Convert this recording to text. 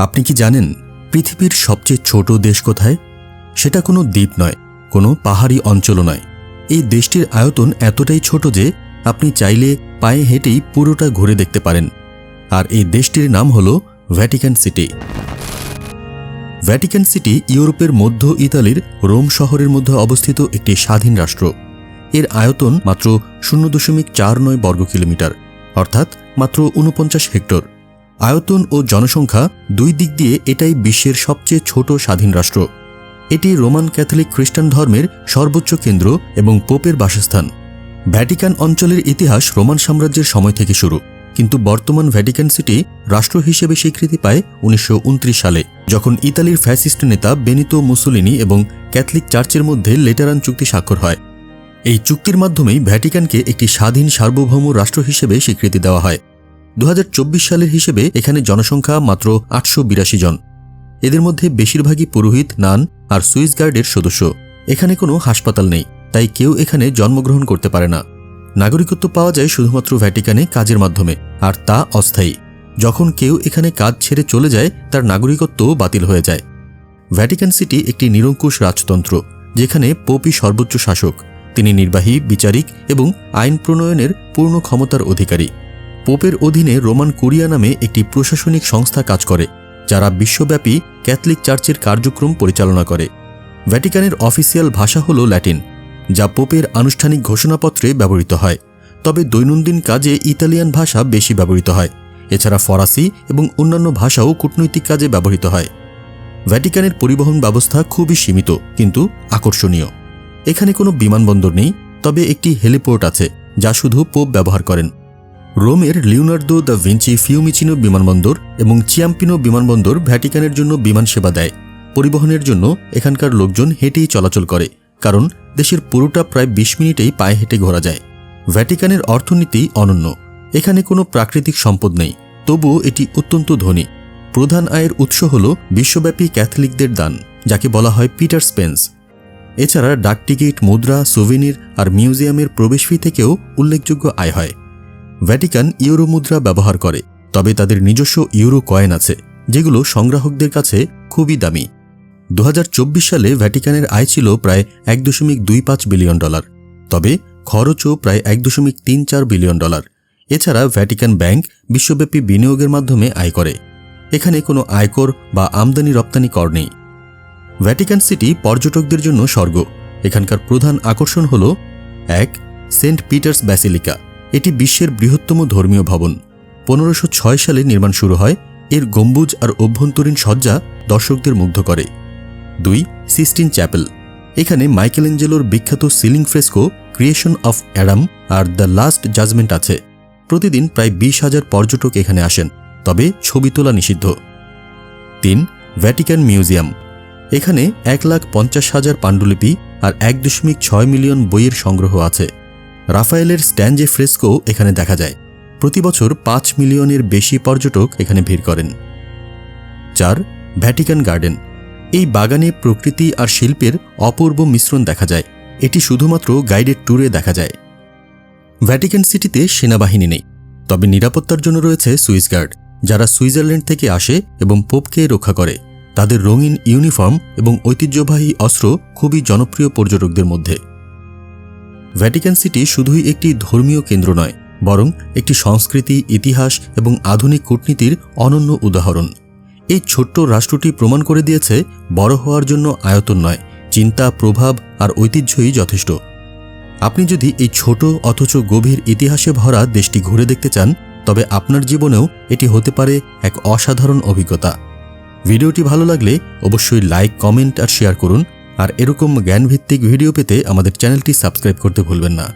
আপনি কি জানেন পৃথিবীর সবচেয়ে ছোট দেশ কোথায়? সেটা কোনো দ্বীপ নয়, কোনো পাহাড়ি অঞ্চলও নয়। এই দেশটির আয়তন এতটাই ছোট যে আপনি চাইলে পায়ে হেঁটেই পুরোটা ঘুরে দেখতে পারেন। আর এই দেশটির নাম হল ভ্যাটিকান সিটি। ভ্যাটিকান সিটি ইউরোপের মধ্য ইতালির রোম শহরের মধ্যে অবস্থিত একটি স্বাধীন রাষ্ট্র। এর আয়তন মাত্র শূন্য দশমিক চার নয় বর্গ কিলোমিটার অর্থাৎ মাত্র উনপঞ্চাশ হেক্টর। আয়তন ও জনসংখ্যা দুই দিক দিয়ে এটাই বিশ্বের সবচেয়ে ছোট স্বাধীন রাষ্ট্র। এটি রোমান ক্যাথলিক খ্রিস্টান ধর্মের সর্বোচ্চ কেন্দ্র এবং পোপের বাসস্থান। ভ্যাটিকান অঞ্চলের ইতিহাস রোমান সাম্রাজ্যের সময় থেকে শুরু, কিন্তু বর্তমান ভ্যাটিকান সিটি রাষ্ট্র হিসেবে স্বীকৃতি পায় উনিশশো উনত্রিশ সালে, যখন ইতালির ফ্যাসিস্ট নেতা বেনিতো মুসোলিনি এবং ক্যাথলিক চার্চের মধ্যে লেটারান চুক্তি স্বাক্ষর হয়। এই চুক্তির মাধ্যমেই ভ্যাটিকানকে একটি স্বাধীন সার্বভৌম রাষ্ট্র হিসেবে স্বীকৃতি দেওয়া হয়। দু হাজার চব্বিশ সালের হিসেবে এখানে জনসংখ্যা মাত্র আটশো বিরাশি জন। এদের মধ্যে বেশিরভাগই পুরোহিত, নান আর সুইস গার্ডের সদস্য। এখানে কোনো হাসপাতাল নেই, তাই কেউ এখানে জন্মগ্রহণ করতে পারে না। নাগরিকত্ব পাওয়া যায় শুধুমাত্র ভ্যাটিকানে কাজের মাধ্যমে, আর তা অস্থায়ী। যখন কেউ এখানে কাজ ছেড়ে চলে যায়, তার নাগরিকত্ব বাতিল হয়ে যায়। ভ্যাটিকান সিটি একটি নিরঙ্কুশ রাজতন্ত্র, যেখানে পোপই সর্বোচ্চ শাসক। তিনি নির্বাহী, বিচারিক এবং আইন প্রণয়নের পূর্ণ ক্ষমতার অধিকারী। পোপের অধীনে রোমান কুরিয়া নামে একটি প্রশাসনিক সংস্থা কাজ করে, যারা বিশ্বব্যাপী ক্যাথলিক চার্চের কার্যক্রম পরিচালনা করে। ভ্যাটিকানের অফিসিয়াল ভাষা হল ল্যাটিন, যা পোপের আনুষ্ঠানিক ঘোষণাপত্রে ব্যবহৃত হয়, তবে দৈনন্দিন কাজে ইতালিয়ান ভাষা বেশি ব্যবহৃত হয়। এছাড়া ফরাসি এবং অন্যান্য ভাষাও কূটনৈতিক কাজে ব্যবহৃত হয়। ভ্যাটিকানের পরিবহন ব্যবস্থা খুবই সীমিত, কিন্তু আকর্ষণীয়। এখানে কোনো বিমানবন্দর নেই, তবে একটি হেলিপোর্ট আছে, যা শুধু পোপ ব্যবহার করেন। রোমের লিওনার্দো দ্য ভিঞ্চি ফিউমিচিনো বিমানবন্দর এবং চিয়াম্পিনো বিমানবন্দর ভ্যাটিকানের জন্য বিমান সেবা দেয়। পরিবহনের জন্য এখানকার লোকজন হেঁটেই চলাচল করে, কারণ দেশের পুরোটা প্রায় বিশ মিনিটেই পায়ে হেঁটে ঘোরা যায়। ভ্যাটিকানের অর্থনীতি অনন্য। এখানে কোনো প্রাকৃতিক সম্পদ নেই, তবুও এটি অত্যন্ত ধনী। প্রধান আয়ের উৎস হল বিশ্বব্যাপী ক্যাথলিকদের দান, যাকে বলা হয় পিটার স্পেন্স। এছাড়া ডাকটিকিট, মুদ্রা, সুভিনির আর মিউজিয়ামের প্রবেশ ফি থেকেও উল্লেখযোগ্য আয় হয়। ভ্যাটিকান ইউরো মুদ্রা ব্যবহার করে, তবে তাদের নিজস্ব ইউরো কয়েন আছে, যেগুলো সংগ্রাহকদের কাছে খুবই দামি। দু হাজার চব্বিশ সালে ভ্যাটিকানের আয় ছিল প্রায় এক দশমিক দুই পাঁচ বিলিয়ন ডলার, তবে খরচও প্রায় এক দশমিক তিন চার বিলিয়ন ডলার। এছাড়া ভ্যাটিকান ব্যাংক বিশ্বব্যাপী বিনিয়োগের মাধ্যমে আয় করে। এখানে কোনো আয়কর বা আমদানি রপ্তানি কর নেই। ভ্যাটিকান সিটি পর্যটকদের জন্য স্বর্গ। এখানকার প্রধান আকর্ষণ হল, এক, সেন্ট পিটার্স ব্যাসিলিকা। এটি বিশ্বের বৃহত্তম ধর্মীয় ভবন। পনেরোশো সালে নির্মাণ শুরু হয়। এর গম্বুজ আর অভ্যন্তরীণ সজ্জা দর্শকদের মুগ্ধ করে। দুই, সিস্টিন চ্যাপেল। এখানে মাইকেলেঞ্জেলোর বিখ্যাত ceiling fresco, creation of Adam R the last judgment আছে। প্রতিদিন প্রায় বিশ হাজার পর্যটক এখানে আসেন, তবে ছবি তোলা নিষিদ্ধ। তিন, ভ্যাটিকান মিউজিয়াম। এখানে এক লাখ পঞ্চাশ হাজার পাণ্ডুলিপি আর এক দশমিক ছয় মিলিয়ন বইয়ের সংগ্রহ আছে। রাফায়েলের স্ট্যান্ডে ফ্রেস্কো এখানে দেখা যায়। প্রতি বছর পাঁচ মিলিয়নের বেশি পর্যটক এখানে ভিড় করেন। চার ভ্যাটিকান গার্ডেন। এই বাগানে প্রকৃতি আর শিল্পের অপূর্ব মিশ্রণ দেখা যায়। এটি শুধুমাত্র গাইডেড ট্যুরে দেখা যায়। ভ্যাটিকান সিটিতে সেনাবাহিনী নেই। তবে নিরাপত্তার জন্য রয়েছে সুইস গার্ড, যারা সুইজারল্যান্ড থেকে আসে এবং পোপকে রক্ষা করে। তাদের রঙিন ইউনিফর্ম এবং ঐতিহ্যবাহী অস্ত্র খুবই জনপ্রিয় পর্যটকদের মধ্যে। ভ্যাটিকান সিটি শুধুই একটি ধর্মীয় কেন্দ্র নয়, বরং একটি সংস্কৃতি, ইতিহাস এবং আধুনিক কূটনীতির অনন্য উদাহরণ। এই ছোট্ট রাষ্ট্রটি প্রমাণ করে দিয়েছে বড় হওয়ার জন্য আয়তন নয়, চিন্তা, প্রভাব আর ঐতিহ্যই যথেষ্ট। আপনি যদি এই ছোট অথচ গভীর ইতিহাসে ভরা দেশটি ঘুরে দেখতে চান, তবে আপনার জীবনেও এটি হতে পারে এক অসাধারণ অভিজ্ঞতা। ভিডিওটি ভালো লাগলে অবশ্যই লাইক, কমেন্ট আর শেয়ার করুন। আর এরকম জ্ঞানভিত্তিক ভিডিও পেতে আমাদের চ্যানেলটি সাবস্ক্রাইব করতে ভুলবেন না।